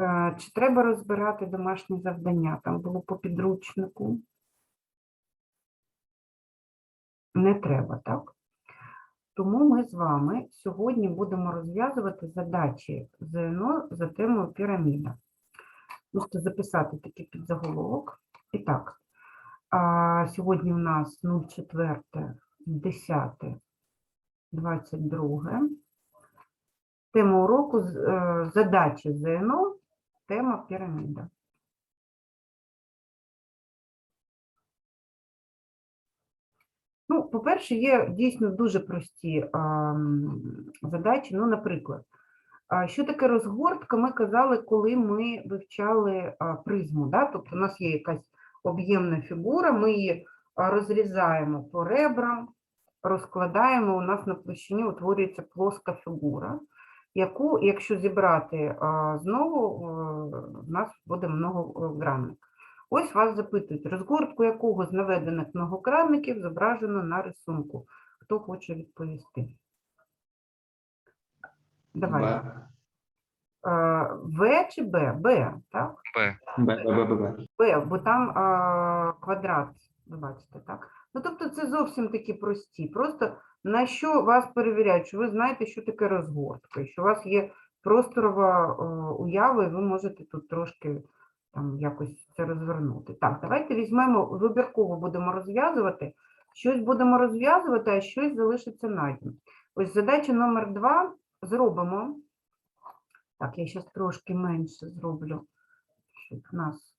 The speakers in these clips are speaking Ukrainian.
Е, Чи треба розбирати домашні завдання? Там було по підручнику. Не треба, так? Тому ми з вами сьогодні будемо розв'язувати задачі ЗНО за темою піраміда. Можете записати такий підзаголовок. І так, а, сьогодні у нас 04, 10, 22. Тема уроку е, задачі ЗНО, тема піраміда. Ну, по-перше, є дійсно дуже прості а, задачі. Ну, наприклад, а, що таке розгортка, ми казали, коли ми вивчали а, призму. Да? Тобто у нас є якась об'ємна фігура, ми її розрізаємо по ребрам, розкладаємо, у нас на площині утворюється плоска фігура, яку, якщо зібрати знову, е, в нас буде многогранник. Ось вас запитують, розгортку якого з наведених многокранників зображено на рисунку. Хто хоче відповісти? Давай. Е, В чи Б? Б, так? Б. Б, Б, Б, Б. Б, бо там а, квадрат, ви бачите, так? Ну, тобто це зовсім такі прості. Просто на що вас перевіряють, що ви знаєте, що таке розгортка, що у вас є просторова е, уява, і ви можете тут трошки там якось це розвернути. Так, давайте візьмемо, вибірково будемо розв'язувати. Щось будемо розв'язувати, а щось залишиться на дні. Ось задача номер два зробимо. Так, я зараз трошки менше зроблю, щоб в нас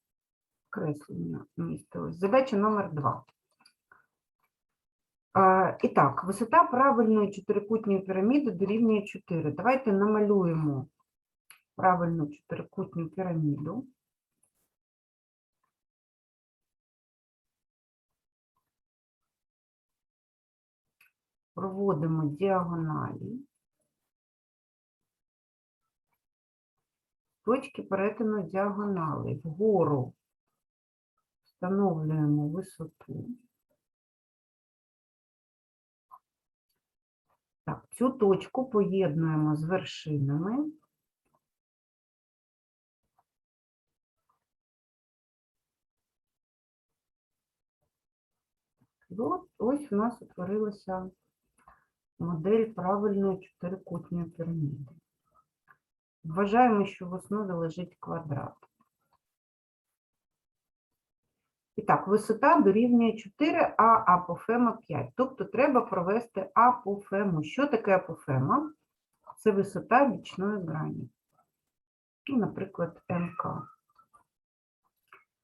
креслення містилось. Задача номер два. І так, висота правильної чотирикутньої піраміди дорівнює 4. Давайте намалюємо правильну чотирикутню піраміду. Проводимо діагоналі. Точки перетину діагонали. Вгору встановлюємо висоту. Так, цю точку поєднуємо з вершинами. От ось у нас утворилася модель правильної чотирикутньої піраміди. Вважаємо, що в основі лежить квадрат. І так, висота дорівнює 4, а апофема 5. Тобто треба провести апофему. Що таке апофема? Це висота бічної грані. Ну, наприклад, МК.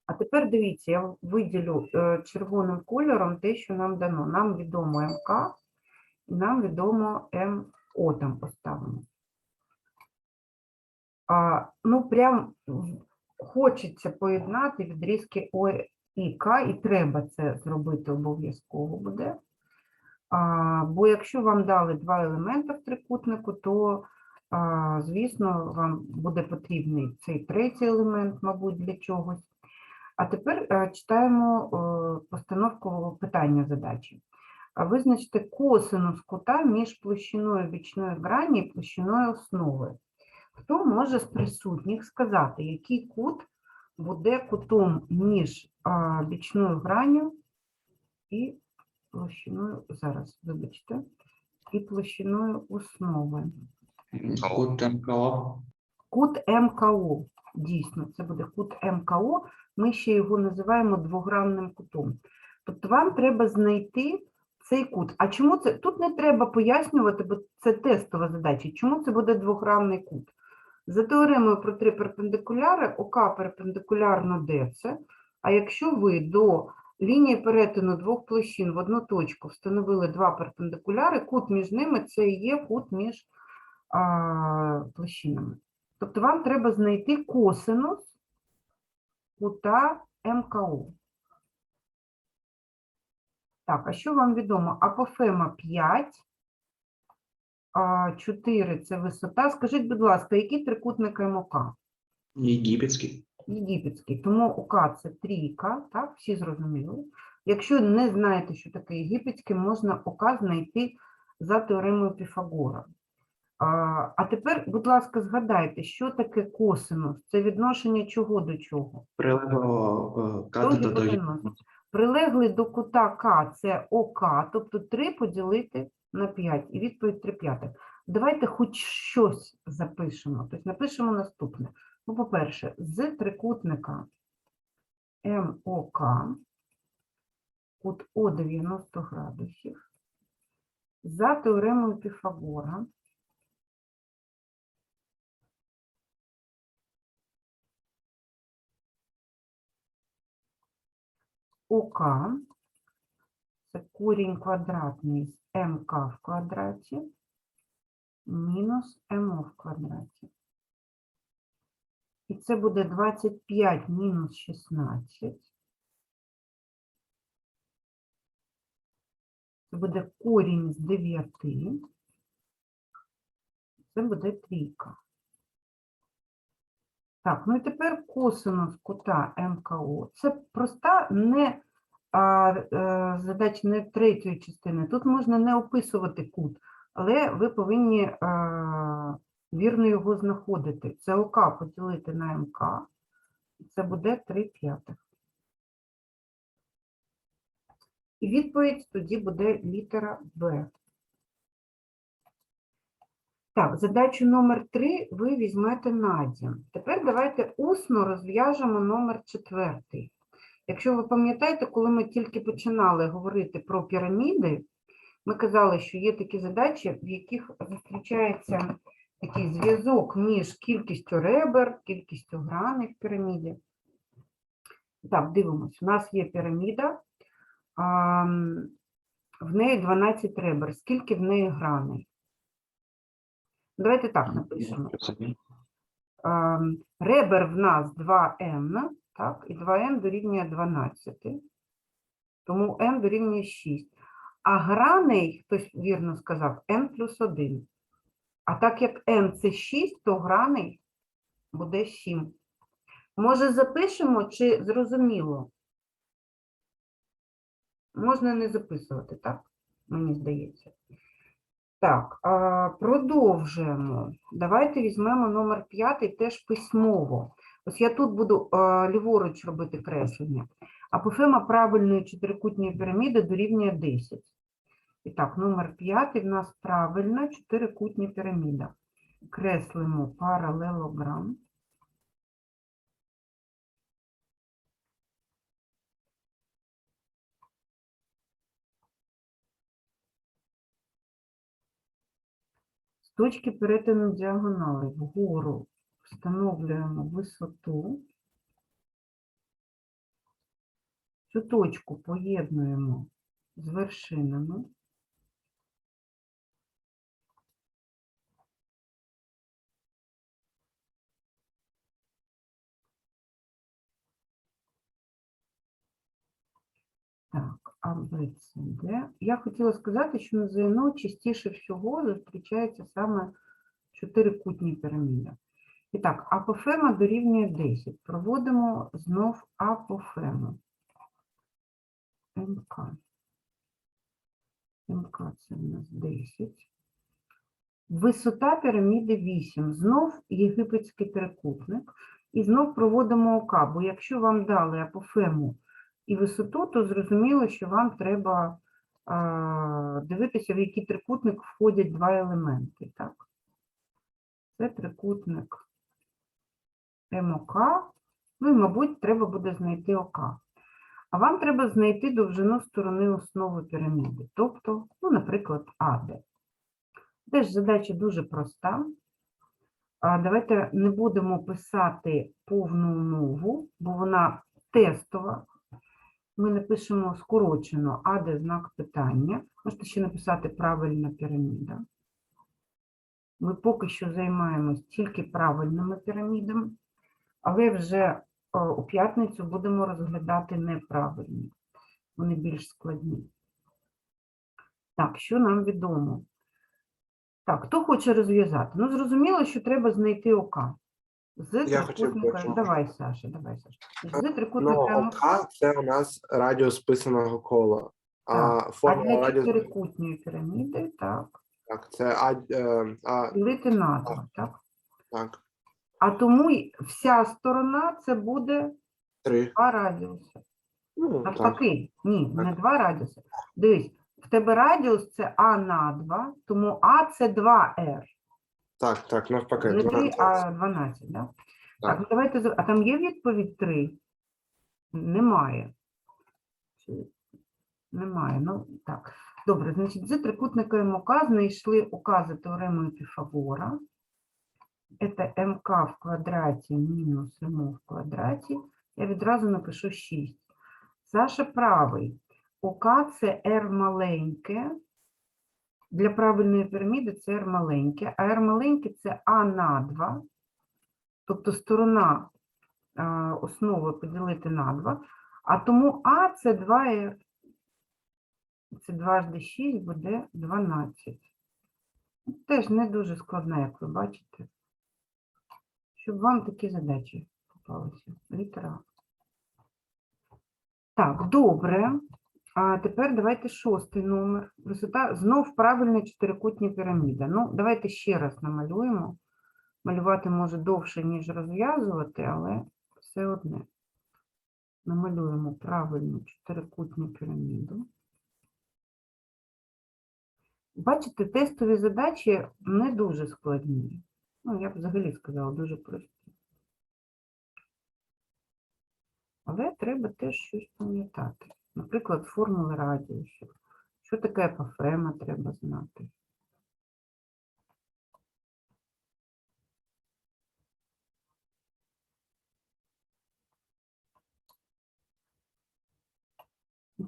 А тепер дивіться, я виділю е, червоним кольором те, що нам дано. Нам відомо МК, і нам відомо МО там поставимо. А, ну, прям хочеться поєднати відрізки і і треба це зробити обов'язково буде. А, бо якщо вам дали два елемента в трикутнику, то, а, звісно, вам буде потрібний цей третій елемент, мабуть, для чогось. А тепер е, читаємо е, постановку питання задачі. Визначте косинус кута між площиною бічної грані і площиною основи. Хто може з присутніх сказати, який кут буде кутом між а, бічною гранню і площиною, зараз, вибачте, і площиною основи. Кут МКО. Кут МКО. Дійсно, це буде кут МКО. Ми ще його називаємо двогранним кутом. Тобто вам треба знайти цей кут. А чому це? Тут не треба пояснювати, бо це тестова задача. Чому це буде двогранний кут? За теоремою про три перпендикуляри, ОК перпендикулярно ДЦ, а якщо ви до лінії перетину двох площин в одну точку встановили два перпендикуляри, кут між ними це і є кут між а, площинами. Тобто вам треба знайти косинус кута МКО. Так, а що вам відомо? Апофема 5, а 4 – це висота. Скажіть, будь ласка, який трикутник МОК? Єгипетський. Єгипетський. Тому ОК – це трійка, так? Всі зрозуміли. Якщо не знаєте, що таке єгипетський, можна ОК знайти за теоремою Піфагора. А, тепер, будь ласка, згадайте, що таке косинус? Це відношення чого до чого? Прилегло е, до. Прилеглий до кута К це ОК, тобто 3 поділити на 5, і відповідь 3 п'ятих. Давайте хоч щось запишемо. Тобто напишемо наступне. Ну, по-перше, з трикутника МОК кут О 90 градусів за теоремою Піфагора ОК це корінь квадратний з МК в квадраті мінус МО в квадраті. І це буде 25 мінус 16. Це буде корінь з 9. Це буде трійка. Так, ну і тепер косинус кута МКО. Це проста не а, е, задача не третьої частини. Тут можна не описувати кут, але ви повинні е, вірно його знаходити. Це ОК поділити на МК, це буде 3 п'ятих. І відповідь тоді буде літера Б. Так, задачу номер 3 ви візьмете на дім. Тепер давайте усно розв'яжемо номер 4. Якщо ви пам'ятаєте, коли ми тільки починали говорити про піраміди, ми казали, що є такі задачі, в яких зустрічається такий зв'язок між кількістю ребер, кількістю граней в піраміді. Так, дивимось. У нас є піраміда, а, в неї 12 ребер. Скільки в неї граней? Давайте так напишемо. Ем, Ребер в нас 2n, так, і 2n дорівнює 12, тому n дорівнює 6. А граней, хтось вірно сказав, n плюс 1. А так як n це 6, то граней буде 7. Може запишемо чи зрозуміло? Можна не записувати, так? Мені здається. Так, продовжуємо. Давайте візьмемо номер 5 теж письмово. Ось я тут буду ліворуч робити креслення. Апофема правильної чотирикутньої піраміди дорівнює 10. І так, номер 5 в нас правильна чотирикутня піраміда. Креслимо паралелограм. З точки перетину діагонали вгору встановлюємо висоту. Цю точку поєднуємо з вершинами. Так, А, Б, С, Д. Я хотіла сказати, що на ЗНО частіше всього зустрічається саме чотирикутні піраміди. І так, апофема дорівнює 10. Проводимо знов апофему. МК. МК це в нас 10. Висота піраміди 8. Знов єгипетський трикутник. І знов проводимо ОК, бо якщо вам дали апофему і висоту, то зрозуміло, що вам треба а, дивитися, в який трикутник входять два елементи. Так? Це трикутник МОК. Ну і, мабуть, треба буде знайти ОК. А вам треба знайти довжину сторони основи піраміди, тобто, ну, наприклад, АД. Теж задача дуже проста. Давайте не будемо писати повну умову, бо вона тестова. Ми напишемо скорочено АД знак питання. Можете ще написати правильна піраміда. Ми поки що займаємось тільки правильними пірамідами, але вже е, у п'ятницю будемо розглядати неправильні. Вони більш складні. Так, що нам відомо? Так, хто хоче розв'язати? Ну, зрозуміло, що треба знайти ОК. З Я хотів трикутника. почути. Давай, Саша, давай, Саша. З Ну, трикутника МОК. ОК це у нас радіус писаного кола. А Так, А для радіус чотирикутньої піраміди, так. Так, це А, е, а ділити на 2, так? так, А тому й вся сторона це буде три. 2 радіуси. Ну, так. Навпаки, ні, не Так. 2 радіуси. Дивись, в тебе радіус це А на 2, тому А це 2R. Так, так, навпаки. Не 3, 12. а 12, да? Так, Так. ну давайте. з- А там є відповідь 3? Немає. Чи- Немає. Ну, так. Добре, значить, з трикутника МОК знайшли укази теореми Піфагора. Це МК в квадраті мінус МО в квадраті. Я відразу напишу 6. Саша правий. ОК це R маленьке. Для правильної піраміди це R маленьке, а R маленьке це А на 2. Тобто сторона основи поділити на 2. А тому А це 2R. Це 2 d 6 буде 12. Ну, Теж не дуже складна, як ви бачите. Щоб вам такі задачі попалися. Літера. Так, добре. А тепер давайте шостий номер. Висота знов правильна чотирикутня піраміда. Ну, давайте ще раз намалюємо. Малювати може довше, ніж розв'язувати, але все одне. Намалюємо правильну чотирикутню піраміду. Бачите, тестові задачі не дуже складні. Ну, я б взагалі сказала, дуже прості. Але треба теж щось пам'ятати. Наприклад, формули радіусів. Що таке епофема, треба знати.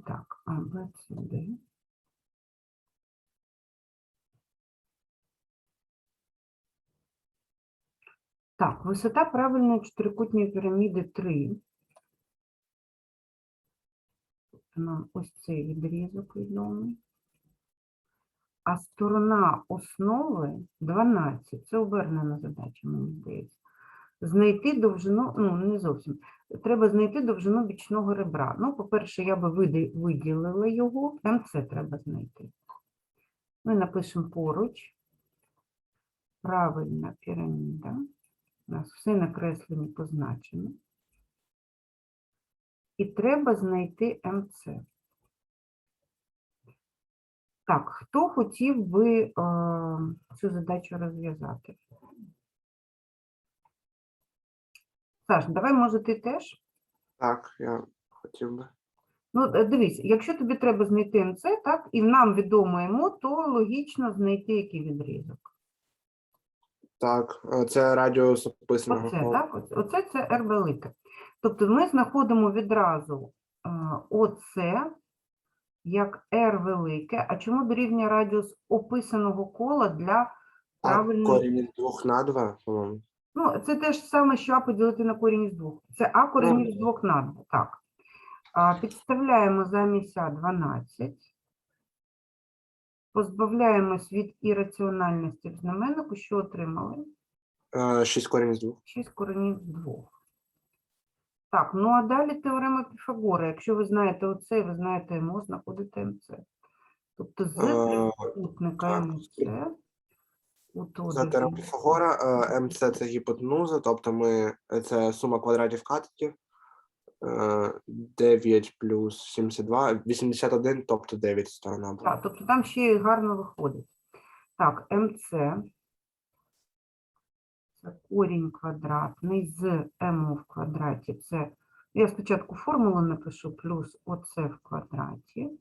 Так, А, Б, С, Д. Так, висота правильної чотирикутньої піраміди 3. Тобто Нам ось цей відрізок відомий. А сторона основи 12. Це обернена задача, мені здається. Знайти довжину, ну не зовсім. Треба знайти довжину бічного ребра. Ну, по-перше, я би виділила його, МЦ треба знайти. Ми напишемо поруч. Правильна піраміда. У нас все накреслені позначено. І треба знайти МЦ. Так, хто хотів би е, цю задачу розв'язати? Саш, давай, може, ти теж? Так, я хотів би. Ну, е, дивись, якщо тобі треба знайти МЦ, так, і нам відомо йому, то логічно знайти який відрізок. Так, е, це радіус описаного. Оце, кола. так? Оце, це R велике. Тобто ми знаходимо відразу е, оце як R велике. А чому дорівнює радіус описаного кола для А правильної? корінь із двох на два, по-моєму. Ну, це те ж саме, що А поділити на корінь із двох. Це А корінь Ну, із двох на два, так. А, підставляємо замість А 12. Позбавляємось від ірраціональності в знаменнику, що отримали? Е, Шість корінь із двох. 6 коренів з 2. Так, ну а далі теорема Піфагора. Якщо ви знаєте оце, ви знаєте МО, знаходите МЦ. Тобто з Е, трикутника МЦ у За теорем Піфагора е, МЦ це гіпотенуза, тобто ми це сума квадратів катетів. Е, 9 плюс 72, 81, тобто 9 сторона була. Так, тобто там ще й гарно виходить. Так, МЦ. Це корінь квадратний з МО в квадраті. Це я спочатку формулу напишу плюс ОЦ в квадраті.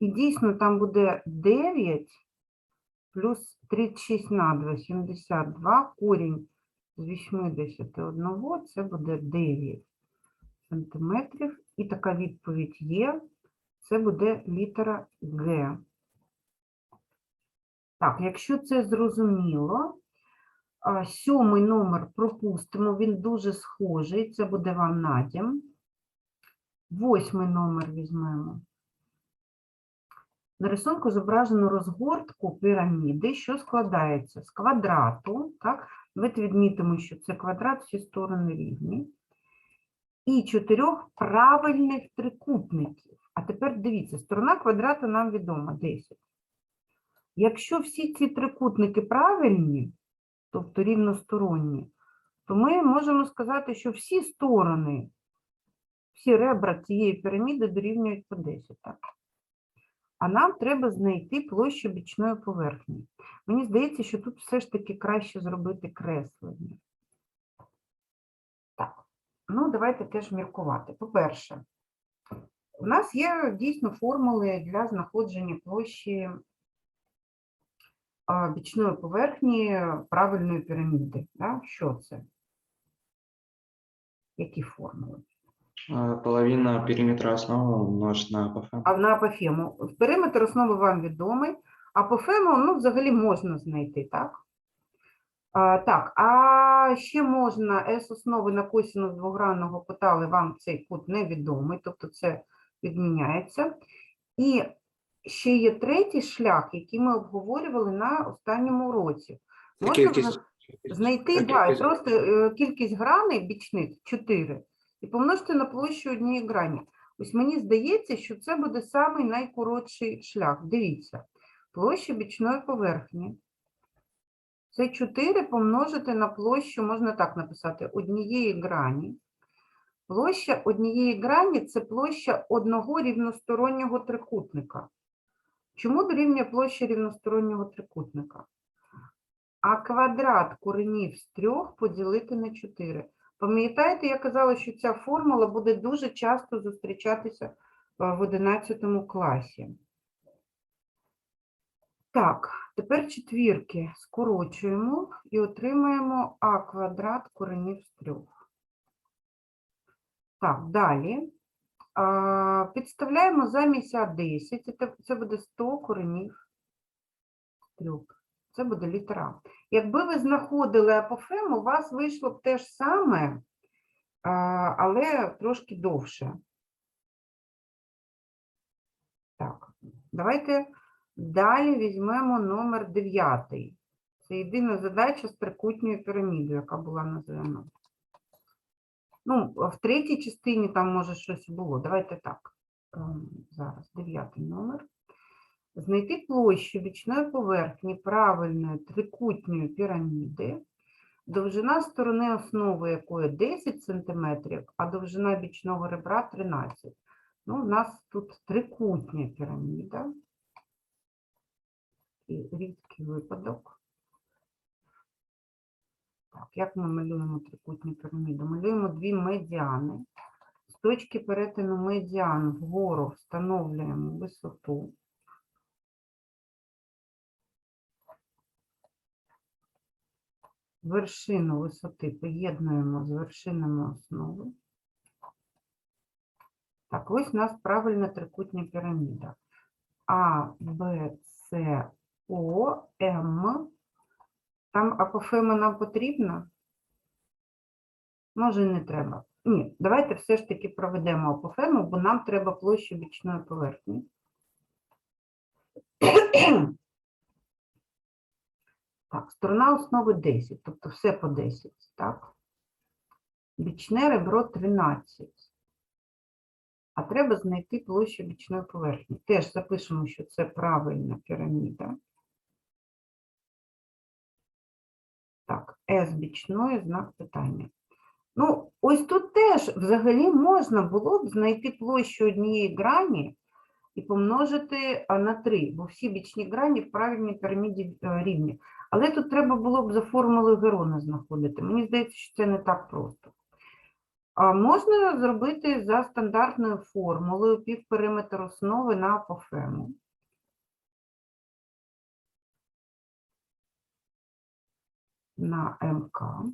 І дійсно там буде 9 плюс 36 на 2, 72, корінь з 81, це буде 9 сантиметрів. І така відповідь є. Це буде літера Г. Так, якщо це зрозуміло, сьомий номер пропустимо, він дуже схожий, це буде вам надім. Восьмий номер візьмемо. На рисунку зображено розгортку піраміди, що складається з квадрату. Так? Давайте відмітимо, що це квадрат, всі сторони рівні. І чотирьох правильних трикутників. А тепер дивіться, сторона квадрата нам відома 10. Якщо всі ці трикутники правильні, тобто рівносторонні, то ми можемо сказати, що всі сторони, всі ребра цієї піраміди дорівнюють по 10. Так? А нам треба знайти площу бічної поверхні. Мені здається, що тут все ж таки краще зробити креслення. Ну давайте теж міркувати. По-перше, у нас є дійсно формули для знаходження площі бічної поверхні правильної піраміди. Да? Що це? Які формули? Половина периметра основы умножить на АПФ. А на апофему. Периметр основи вам відомий. Апофему, ну, взагалі можна знайти, так? А, так, а ще можна S основи на косинус двогранного але вам цей кут невідомий, тобто це відміняється. І ще є третій шлях, який ми обговорювали на останньому уроці. Можна кількість- зна- кількість- Знайти, а да, кількість- просто е, кількість граней бічних 4 і помножити на площу однієї грані. Ось мені здається, що це буде самий найкоротший шлях. Дивіться, площа бічної поверхні. Це 4 помножити на площу, можна так написати, однієї грані. Площа однієї грані це площа одного рівностороннього трикутника. Чому дорівнює площа рівностороннього трикутника? А квадрат коренів з трьох поділити на 4. Пам'ятаєте, я казала, що ця формула буде дуже часто зустрічатися е, в 11 класі. Так, тепер четвірки скорочуємо і отримаємо а квадрат коренів з трьох. Так, далі. Підставляємо замість А10, і це буде 100 коренів з трьох. Це буде літера. Якби ви знаходили апофему, у вас вийшло б те ж саме, але трошки довше. Так, давайте далі візьмемо номер 9. Це єдина задача з трикутньою пірамідою, яка була названа. Ну, в третій частині там може щось було. Давайте так. ем, Зараз дев'ятий номер. Знайти площу бічної поверхні правильної трикутньої піраміди, довжина сторони основи якої 10 см, а довжина бічного ребра 13 Ну, у нас тут трикутня піраміда. І рідкий випадок. Так, як ми малюємо трикутню піраміду? Малюємо дві медіани. З точки перетину медіан вгору встановлюємо висоту. Вершину висоти поєднуємо з вершинами основи. Так, ось у нас правильна трикутня піраміда. А, Б, С, О, М. Там апофема нам потрібна? Може, не треба. Ні, давайте все ж таки проведемо апофему, бо нам треба площу бічної поверхні. Так, сторона основи 10, тобто все по 10, так? Бічне ребро 13. А треба знайти площу бічної поверхні. Теж запишемо, що це правильна піраміда. Так, С бічної знак питання. Ну, ось тут теж взагалі можна було б знайти площу однієї грані і помножити на 3, бо всі бічні грані в правильній піраміді е, рівні. Але тут треба було б за формулою Герона знаходити. Мені здається, що це не так просто. А можна зробити за стандартною формулою півпериметр основи на апофему. На МК.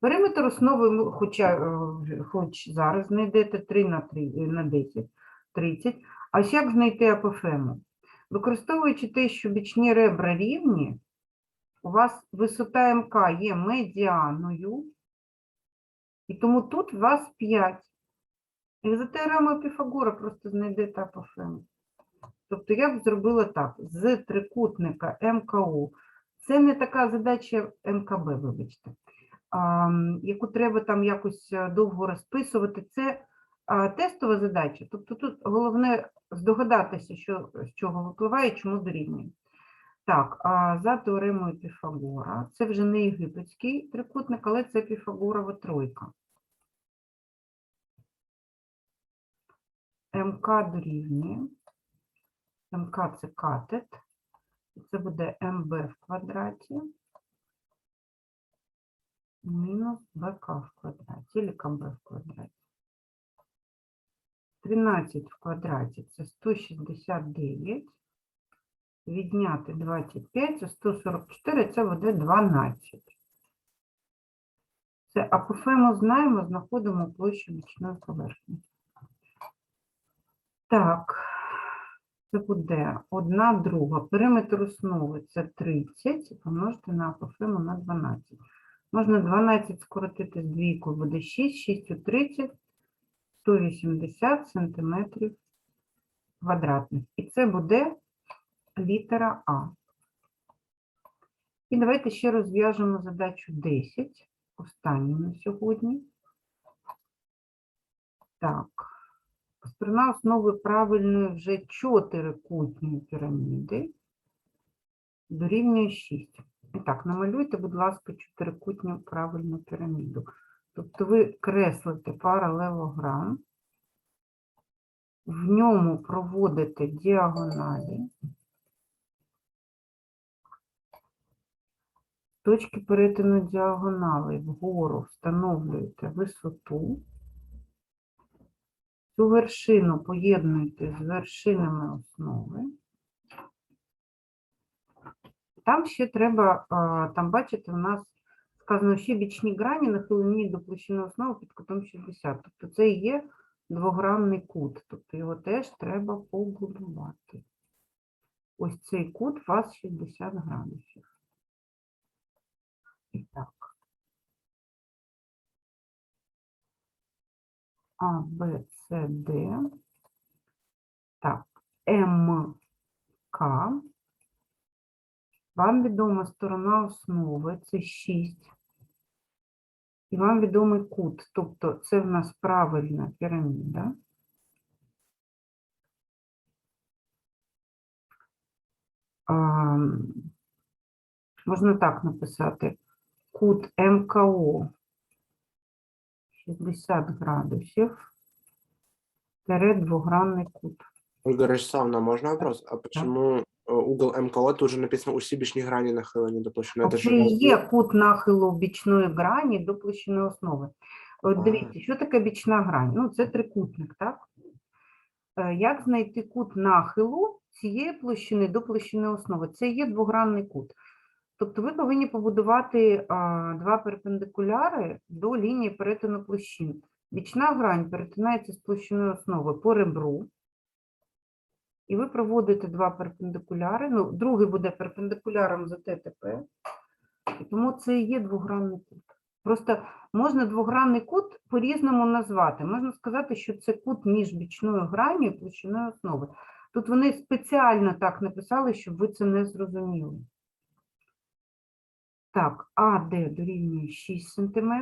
Периметр основи, хоча, е, хоч зараз знайдете 3 на 3, на 10, 30. А як знайти апофему? Використовуючи те, що бічні ребра рівні, у вас висота МК є медіаною, і тому тут у вас 5. І за Піфагора просто знайдете апофему. Тобто я б зробила так: з трикутника МКУ. Це не така задача МКБ, вибачте, яку треба там якось е, довго розписувати. Це тестова задача. Тобто тут головне здогадатися, що з чого випливає, чому дорівнює. Так, за теоремою Піфагора, це вже не єгипетський трикутник, але це Піфагорова тройка. МК дорівнює. МК це катет. Це буде МБ в квадраті мінус БК в квадраті, или КБ в квадраті. 13 в квадраті це 169. Відняти 25, це 144, це буде 12. Це апофему знаємо, знаходимо площу бічної поверхні. Так, це буде одна друга. Периметр основи це 30, помножити на апофему на 12. Можна 12 скоротити з двійкою, буде 6, 6 у 30, 180 сантиметрів квадратних. І це буде літера А. І давайте ще розв'яжемо задачу 10, останню на сьогодні. Так. Сторона основи правильної вже чотирикутної піраміди дорівнює 6. І так, намалюйте, будь ласка, чотирикутню правильну піраміду. Тобто ви креслите паралелограм, в ньому проводите діагоналі, точки перетину діагонали вгору встановлюєте висоту, цю вершину поєднуєте з вершинами основи. Там ще треба, там бачите, у нас сказано, що бічні грані нахилені до площини основи під кутом 60. Тобто це і є двогранний кут, тобто його теж треба побудувати. Ось цей кут у вас 60 градусів. І так. А, Б, С, Д. Так, МК. Вам відома сторона основи, це 6. І вам відомий кут, тобто це в нас правильна піраміда. А, можна так написати. Кут МКО 60 градусів, тире двогранний кут. Ольга Ростиславовна, можно вопрос? А почему э, угол МКО тут же написано усі бічні грані нахилені до площини? Це же є кут нахилу бічної грані до площини основи. От дивіться, що таке бічна грань? Ну, це трикутник, так? Е, Як знайти кут нахилу цієї площини до площини основи? Це є двогранний кут. Тобто ви повинні побудувати а, два перпендикуляри до лінії перетину площин. Бічна грань перетинається з площиною основи по ребру. І ви проводите два перпендикуляри. Ну, другий буде перпендикуляром за ТТП. І тому це і є двогранний кут. Просто можна двогранний кут по-різному назвати. Можна сказати, що це кут між бічною гранню і площиною основи. Тут вони спеціально так написали, щоб ви це не зрозуміли. Так, АД дорівнює 6 см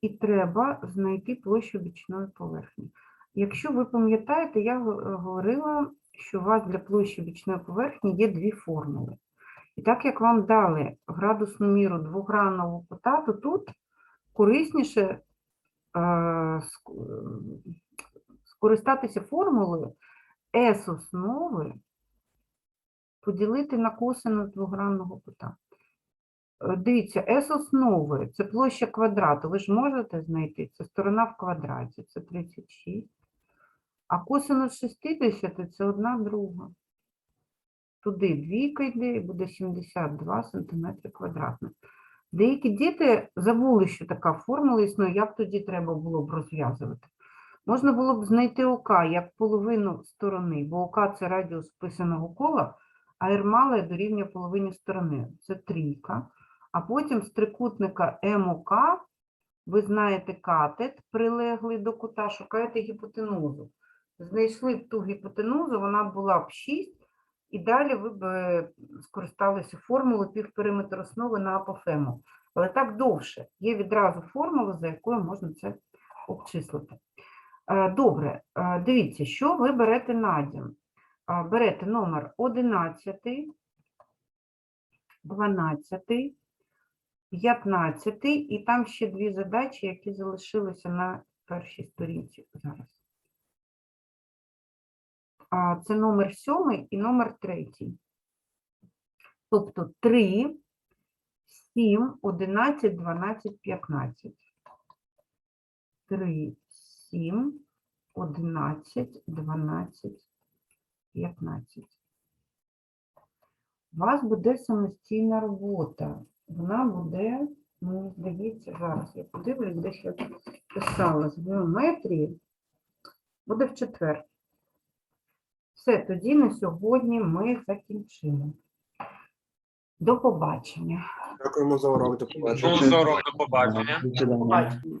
і треба знайти площу бічної поверхні. Якщо ви пам'ятаєте, я говорила, що у вас для площі бічної поверхні є дві формули. І так як вам дали градусну міру двогранного кута, то тут корисніше е, скористатися формулою S основи поділити на косинус двогранного кута. Е, Дивіться, S основи це площа квадрату. Ви ж можете знайти, це сторона в квадраті, це 36. А косинус 60 це одна друга. Туди двійка йде і буде 72 см квадратних. Деякі діти забули, що така формула існує, як тоді треба було б розв'язувати. Можна було б знайти ОК як половину сторони, бо ОК це радіус вписаного кола, а Р дорівнює половині сторони. Це трійка. А потім з трикутника МОК ви знаєте катет, прилеглий до кута, шукаєте гіпотенузу. Знайшли б ту гіпотенузу, вона була б 6, і далі ви б е, скористалися формулою півпериметр основи на апофему. Але так довше. Є відразу формула, за якою можна це обчислити. Е, Добре, е, дивіться, що ви берете на дім. Е, Берете номер 11, 12, 15 і там ще дві задачі, які залишилися на першій сторінці зараз. Це номер 7 і номер 3. Тобто 3, 7, 11, 12, 15. 3, 7, 11, 12, 15. У вас буде самостійна робота. Вона буде, мені здається, зараз я подивлюсь, де я писала з геометрії. Буде в четвер. Все, тоді на сьогодні ми закінчимо. До побачення. Дякуємо за урок. До побачення. Дуже здорово, до побачення. До. Побачення.